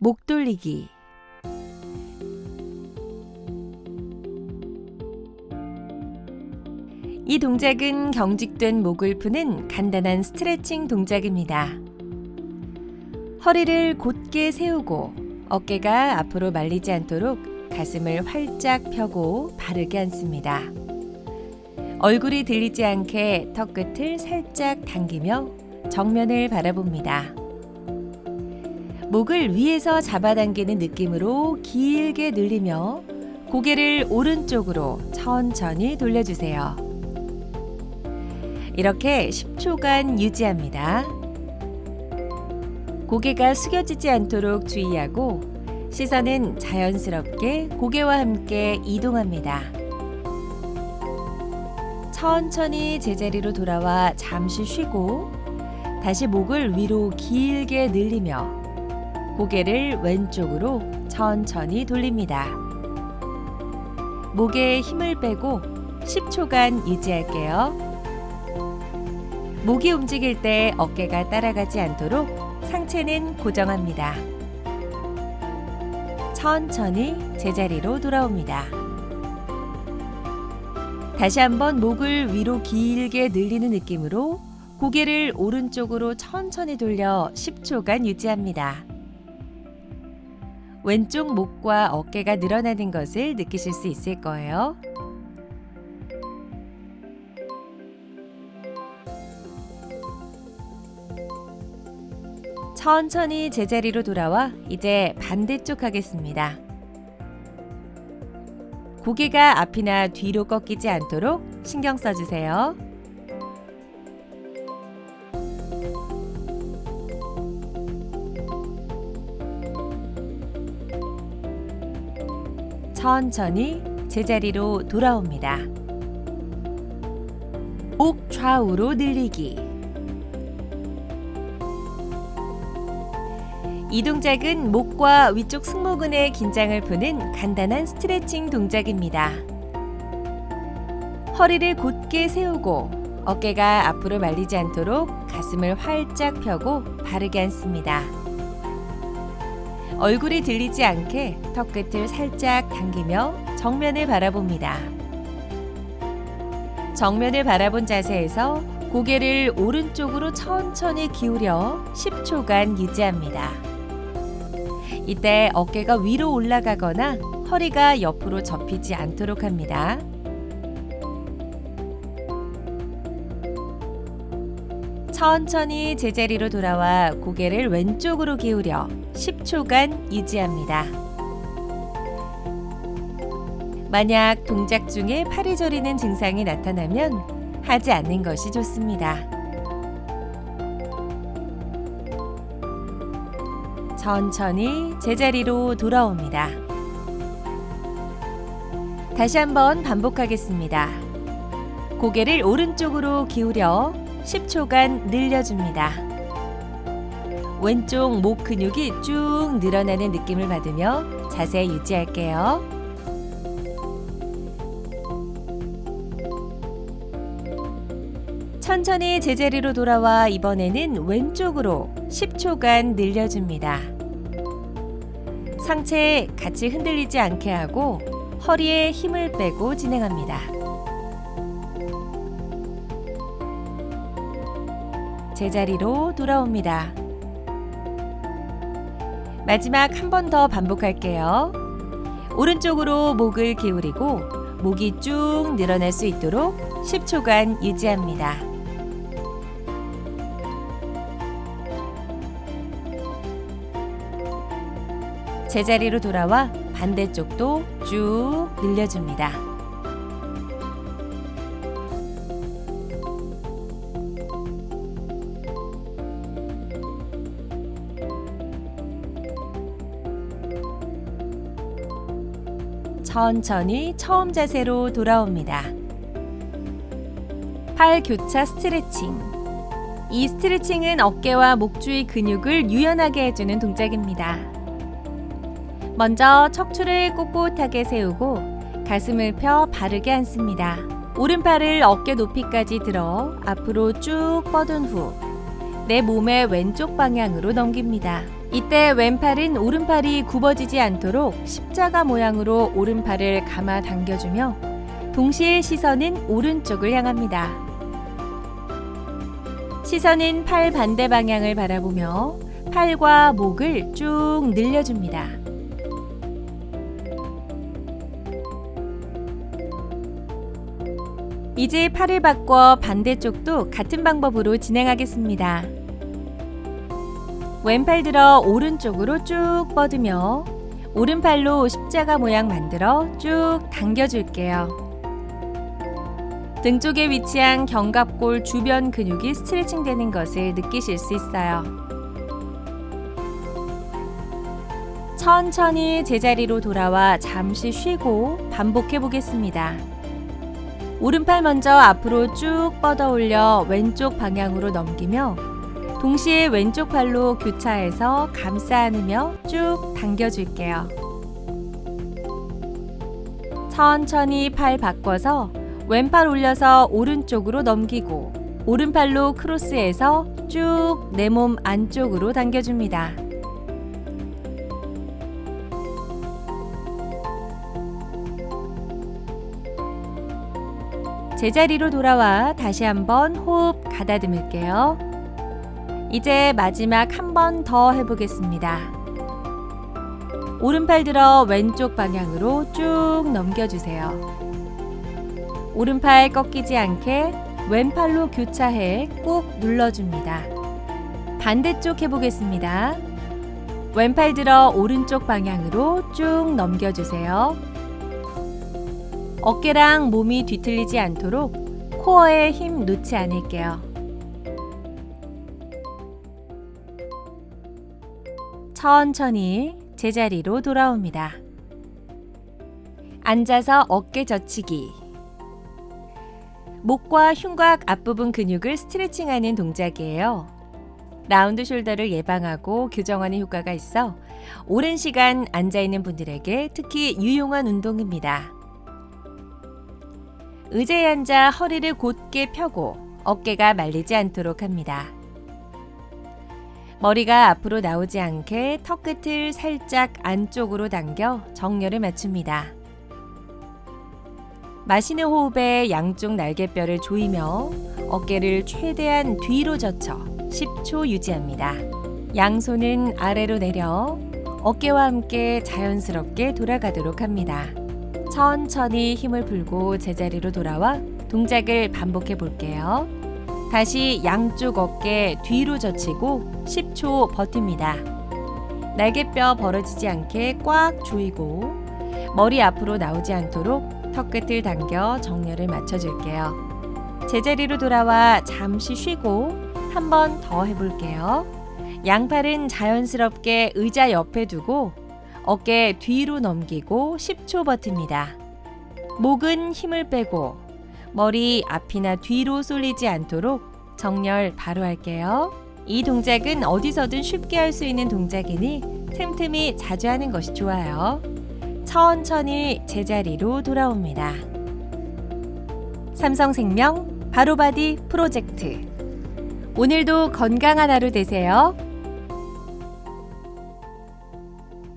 목 돌리기 이 동작은 경직된 목을 푸는 간단한 스트레칭 동작입니다. 허리를 곧게 세우고 어깨가 앞으로 말리지 않도록 가슴을 활짝 펴고 바르게 앉습니다. 얼굴이 들리지 않게 턱 끝을 살짝 당기며 정면을 바라봅니다. 목을 위에서 잡아당기는 느낌으로 길게 늘리며 고개를 오른쪽으로 천천히 돌려주세요. 이렇게 10초간 유지합니다. 고개가 숙여지지 않도록 주의하고 시선은 자연스럽게 고개와 함께 이동합니다. 천천히 제자리로 돌아와 잠시 쉬고 다시 목을 위로 길게 늘리며 고개를 왼쪽으로 천천히 돌립니다. 목에 힘을 빼고 10초간 유지할게요. 목이 움직일 때 어깨가 따라가지 않도록 상체는 고정합니다. 천천히 제자리로 돌아옵니다. 다시 한번 목을 위로 길게 늘리는 느낌으로 고개를 오른쪽으로 천천히 돌려 10초간 유지합니다. 왼쪽 목과 어깨가 늘어나는 것을 느끼실 수 있을 거예요. 천천히 제자리로 돌아와 이제 반대쪽 하겠습니다. 고개가 앞이나 뒤로 꺾이지 않도록 신경 써주세요. 천천히 제자리로 돌아옵니다. 목 좌우로 늘리기. 이 동작은 목과 위쪽 승모근의 긴장을 푸는 간단한 스트레칭 동작입니다. 허리를 곧게 세우고 어깨가 앞으로 말리지 않도록 가슴을 활짝 펴고 바르게 앉습니다. 얼굴이 들리지 않게 턱 끝을 살짝 당기며 정면을 바라봅니다. 정면을 바라본 자세에서 고개를 오른쪽으로 천천히 기울여 10초간 유지합니다. 이때 어깨가 위로 올라가거나 허리가 옆으로 접히지 않도록 합니다. 천천히 제자리로 돌아와 고개를 왼쪽으로 기울여 10초간 유지합니다. 만약 동작 중에 팔이 저리는 증상이 나타나면 하지 않는 것이 좋습니다. 천천히 제자리로 돌아옵니다. 다시 한번 반복하겠습니다. 고개를 오른쪽으로 기울여 10초간 늘려줍니다. 왼쪽 목 근육이 쭉 늘어나는 느낌을 받으며 자세 유지할게요. 천천히 제자리로 돌아와 이번에는 왼쪽으로 10초간 늘려줍니다. 상체 같이 흔들리지 않게 하고 허리에 힘을 빼고 진행합니다. 제자리로 돌아옵니다. 마지막 한 번 더 반복할게요. 오른쪽으로 목을 기울이고 목이 쭉 늘어날 수 있도록 10초간 유지합니다. 제자리로 돌아와 반대쪽도 쭉 늘려줍니다. 천천히 처음 자세로 돌아옵니다. 팔 교차 스트레칭. 이 스트레칭은 어깨와 목 주위 근육을 유연하게 해주는 동작입니다. 먼저 척추를 꼿꼿하게 세우고 가슴을 펴 바르게 앉습니다. 오른팔을 어깨 높이까지 들어 앞으로 쭉 뻗은 후 내 몸의 왼쪽 방향으로 넘깁니다. 이때 왼팔은 오른팔이 굽어지지 않도록 십자가 모양으로 오른팔을 감아 당겨주며 동시에 시선은 오른쪽을 향합니다. 시선은 팔 반대 방향을 바라보며 팔과 목을 쭉 늘려줍니다. 이제 팔을 바꿔 반대쪽도 같은 방법으로 진행하겠습니다. 왼팔 들어 오른쪽으로 쭉 뻗으며 오른팔로 십자가 모양 만들어 쭉 당겨줄게요. 등 쪽에 위치한 견갑골 주변 근육이 스트레칭 되는 것을 느끼실 수 있어요. 천천히 제자리로 돌아와 잠시 쉬고 반복해 보겠습니다. 오른팔 먼저 앞으로 쭉 뻗어 올려 왼쪽 방향으로 넘기며 동시에 왼쪽 팔로 교차해서 감싸 안으며 쭉 당겨줄게요. 천천히 팔 바꿔서 왼팔 올려서 오른쪽으로 넘기고 오른팔로 크로스해서 쭉 내 몸 안쪽으로 당겨줍니다. 제자리로 돌아와 다시 한번 호흡 가다듬을게요. 이제 마지막 한 번 더 해보겠습니다. 오른팔 들어 왼쪽 방향으로 쭉 넘겨주세요. 오른팔 꺾이지 않게 왼팔로 교차해 꾹 눌러줍니다. 반대쪽 해보겠습니다. 왼팔 들어 오른쪽 방향으로 쭉 넘겨주세요. 어깨랑 몸이 뒤틀리지 않도록 코어에 힘 놓지 않을게요. 천천히 제자리로 돌아옵니다. 앉아서 어깨 젖히기. 목과 흉곽 앞부분 근육을 스트레칭하는 동작이에요. 라운드 숄더를 예방하고 교정하는 효과가 있어 오랜 시간 앉아 있는 분들에게 특히 유용한 운동입니다. 의자에 앉아 허리를 곧게 펴고 어깨가 말리지 않도록 합니다. 머리가 앞으로 나오지 않게 턱 끝을 살짝 안쪽으로 당겨 정렬을 맞춥니다. 마시는 호흡에 양쪽 날개뼈를 조이며 어깨를 최대한 뒤로 젖혀 10초 유지합니다. 양손은 아래로 내려 어깨와 함께 자연스럽게 돌아가도록 합니다. 천천히 힘을 풀고 제자리로 돌아와 동작을 반복해 볼게요. 다시 양쪽 어깨 뒤로 젖히고 10초 버팁니다. 날개뼈 벌어지지 않게 꽉 조이고 머리 앞으로 나오지 않도록 턱 끝을 당겨 정렬을 맞춰줄게요. 제자리로 돌아와 잠시 쉬고 한 번 더 해볼게요. 양팔은 자연스럽게 의자 옆에 두고 어깨 뒤로 넘기고 10초 버팁니다. 목은 힘을 빼고 머리 앞이나 뒤로 쏠리지 않도록 정렬 바로 할게요. 이 동작은 어디서든 쉽게 할 수 있는 동작이니 틈틈이 자주 하는 것이 좋아요. 천천히 제자리로 돌아옵니다. 삼성생명 바로바디 프로젝트. 오늘도 건강한 하루 되세요.